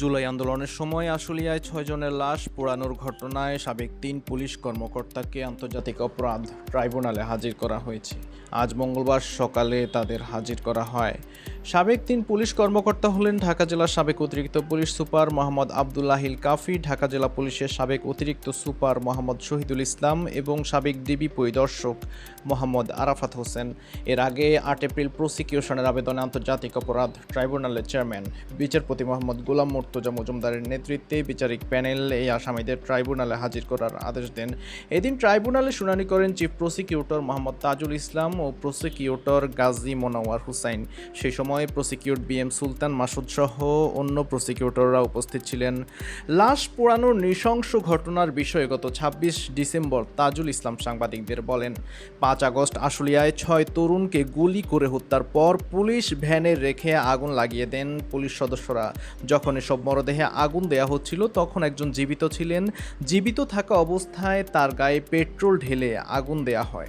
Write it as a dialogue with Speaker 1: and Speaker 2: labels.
Speaker 1: জুলাই আন্দোলনের সময় আশুলিয়ায় ছয়জনের লাশ পোড়ানোর ঘটনায় সাবেক তিন পুলিশ কর্মকর্তাকে আন্তর্জাতিক অপরাধ ট্রাইব্যুনালে হাজির করা হয়েছে। আজ মঙ্গলবার সকালে তাদের হাজির করা হয়। সাবেক তিন পুলিশ কর্মকর্তা হলেন ঢাকা জেলার সাবেক অতিরিক্ত পুলিশ সুপার মোহাম্মদ আবদুল্লাহিল কাফি, ঢাকা জেলা পুলিশের সাবেক অতিরিক্ত সুপার মোহাম্মদ শহীদুল ইসলাম এবং সাবেক ডিবি পরিদর্শক মোহাম্মদ আরাফাত হোসেন। এর আগে আট এপ্রিল প্রসিকিউশনের আবেদনে আন্তর্জাতিক অপরাধ ট্রাইব্যুনালের চেয়ারম্যান, বিচারপতি মোহাম্মদ গোলাম মুর্তজা মজুমদারের নেতৃত্বে বিচারিক প্যানেল এই আসামিদের ট্রাইব্যুনালে হাজির করার আদেশ দেন। এদিন ট্রাইব্যুনালে শুনানি করেন চিফ প্রসিকিউটর মোহাম্মদ তাজুল ইসলাম ও প্রসিকিউটর গাজী মোনাওয়ার হুসাইন। সেই সময় prosecute B M Sultan Masud সহ অন্য প্রসিকিউটররা উপস্থিত ছিলেন। লাশ পোড়ানোর নৃশংস ঘটনার বিষয়ে গত ছাব্বিশ ডিসেম্বর তাজুল ইসলাম সাংবাদিকদের বলেন, পাঁচ আগস্ট আশুলিয়ায় ছয় তরুণকে গুলি করে হত্যার পর পুলিশ ভ্যানে রেখে আগুন লাগিয়ে দেন পুলিশ সদস্যরা। যখন এসব মরদেহে আগুন দেয়া হচ্ছিল। তখন একজন জীবিত ছিলেন। জীবিত থাকা অবস্থায় তার গায়ে পেট্রোল ঢেলে আগুন দেয়া হয়।